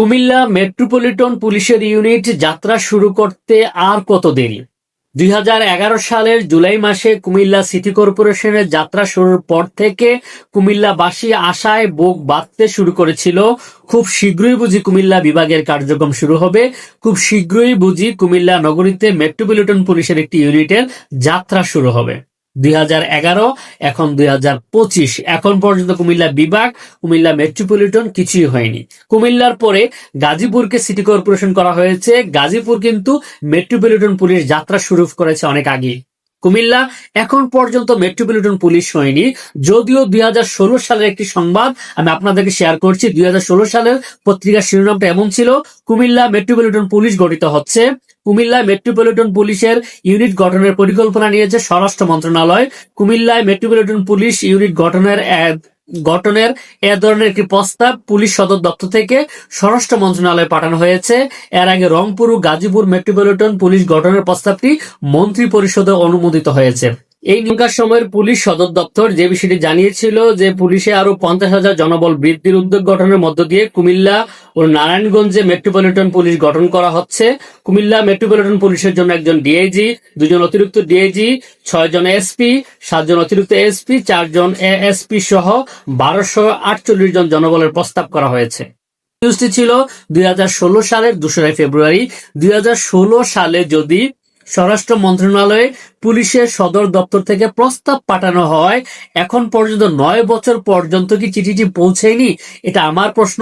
Comilla metropolitan পুলিশের unit যাত্রা শুরু করতে আর কত দেরি দুই হাজার এগারো সালের জুলাই মাসে কুমিল্লা সিটি কর্পোরেশনের যাত্রা শুরুর পর থেকে কুমিল্লাবাসী আশায় বুক বাঁধতে শুরু করেছিল। খুব শীঘ্রই বুঝি কুমিল্লা বিভাগের কার্যক্রম শুরু হবে। খুব শীঘ্রই বুঝি কুমিল্লা নগরীতে মেট্রোপলিটন পুলিশের একটি ইউনিটের যাত্রা শুরু হবে। দুই হাজার এগারো, এখন দুই হাজার পঁচিশ। এখন পর্যন্ত কুমিল্লা বিভাগ, কুমিল্লা মেট্রোপলিটন কিছুই হয়নি। কুমিল্লার পরে গাজীপুরকে সিটি কর্পোরেশন করা হয়েছে। গাজীপুর কিন্তু মেট্রোপলিটন পুলিশ যাত্রা শুরু করেছে অনেক আগে কুমিল্লা, এখন পর্যন্ত মেট্রোপলিটন পুলিশ হয়নি। যদিও দুই হাজার ষোলো সালের একটি সংবাদ আমি আপনাদেরকে শেয়ার করছি, দুই হাজার ষোলো সালের পত্রিকার শিরোনামটা এমন ছিল, কুমিল্লা মেট্রোপলিটন পুলিশ গঠিত হচ্ছে। কুমিল্লা মেট্রোপলিটন পুলিশের ইউনিট গঠনের পরিকল্পনা নিয়েছে স্বরাষ্ট্র মন্ত্রণালয়। কুমিল্লায় মেট্রোপলিটন পুলিশ ইউনিট গঠনের গঠনের এ ধরনের একটি প্রস্তাব পুলিশ সদর দপ্তর থেকে স্বরাষ্ট্র মন্ত্রণালয়ে পাঠানো হয়েছে। এর আগে রংপুর ও গাজীপুর মেট্রোপলিটন পুলিশ গঠনের প্রস্তাবটি মন্ত্রী পরিষদে অনুমোদিত হয়েছে। এই নিকার সময়ের পুলিশ সদর দপ্তর যে বিষয়টি জানিয়েছিল যে পুলিশে আরও পঞ্চাশ হাজার জনবল বৃদ্ধির উদ্যোগ গঠনের মধ্য দিয়ে কুমিল্লা ও নারায়ণগঞ্জে মেট্রোপলিটন পুলিশ গঠন করা হচ্ছে। কুমিল্লা মেট্রোপলিটন পুলিশের জন্য একজন ডিআইজি দুজন অতিরিক্ত ডিআইজি ছয় জন এসপি সাতজন অতিরিক্ত এসপি চারজন এএসপি সহ বারোশো আটচল্লিশ জন জনবলের প্রস্তাব করা হয়েছে। নিউজটি ছিল দুই হাজার ষোলো সালের দোসরা ফেব্রুয়ারি। দুই হাজার ষোলো সালে যদি স্বরাষ্ট্র মন্ত্রণালয়ে পুলিশের সদর দপ্তর থেকে প্রস্তাব পাঠানো হয়। এখন পর্যন্ত নয় বছর পর্যন্ত কি চিঠিটি পৌঁছেনি? এটা আমার প্রশ্ন।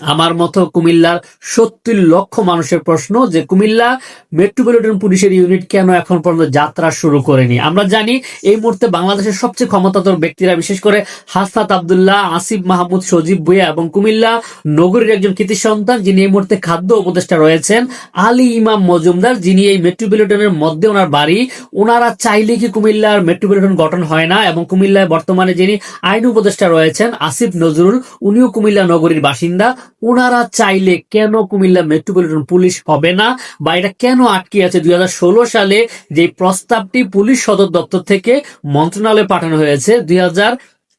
আমার মতো কুমিল্লার সত্তর লক্ষ মানুষের প্রশ্ন যে, কুমিল্লা মেট্রোপলিটন পুলিশের ইউনিট কেন এখন পর্যন্ত যাত্রা শুরু করেনি? আমরা জানি এই মুহূর্তে বাংলাদেশের সবচেয়ে ক্ষমতাধর ব্যক্তিরা, বিশেষ করে হাসনাত আবদুল্লাহ, আসিফ মাহমুদ, সজীব ভুইয়া এবং কুমিল্লা নগরীর একজন কৃতি সন্তান যিনি এই মুহূর্তে খাদ্য উপদেষ্টা রয়েছেন, আলী ইমাম মজুমদার। যিনি এই মেট্রোপলিটনের মধ্যে ওনার বাড়ি, ওনারা চাইলে কি কুমিল্লার মেট্রোপলিটন গঠন হয় না এবং কুমিল্লায় বর্তমানে যিনি আইন উপদেষ্টা রয়েছেন, আসিফ নজরুল, উনিও কুমিল্লা নগরীর বাসিন্দা। ওনারা চাইলে কেন কুমিল্লা মেট্রোপলিটন পুলিশ হবে না? বা এটা কেন আটকে আছে দুই সালে? যে প্রস্তাবটি পুলিশ সদর দপ্তর থেকে মন্ত্রণালয়ে পাঠানো হয়েছে দুই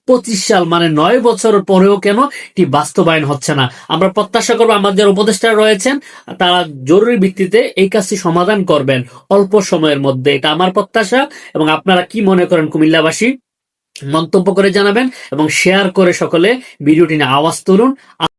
পঁচিশ সাল মানে নয় বছর পরেও কেন এটি বাস্তবায়ন হচ্ছে না? আমরা প্রত্যাশা করব আমাদের উপদেষ্টা রয়েছেন, তারা জরুরি ভিত্তিতে এই কাজটি সমাধান করবেন অল্প সময়ের মধ্যে। এটা আমার প্রত্যাশা এবং আপনারা কি মনে করেন কুমিল্লাবাসী? মন্তব্য করে জানাবেন এবং শেয়ার করে সকলে ভিডিওটি নিয়ে আওয়াজ তুলুন।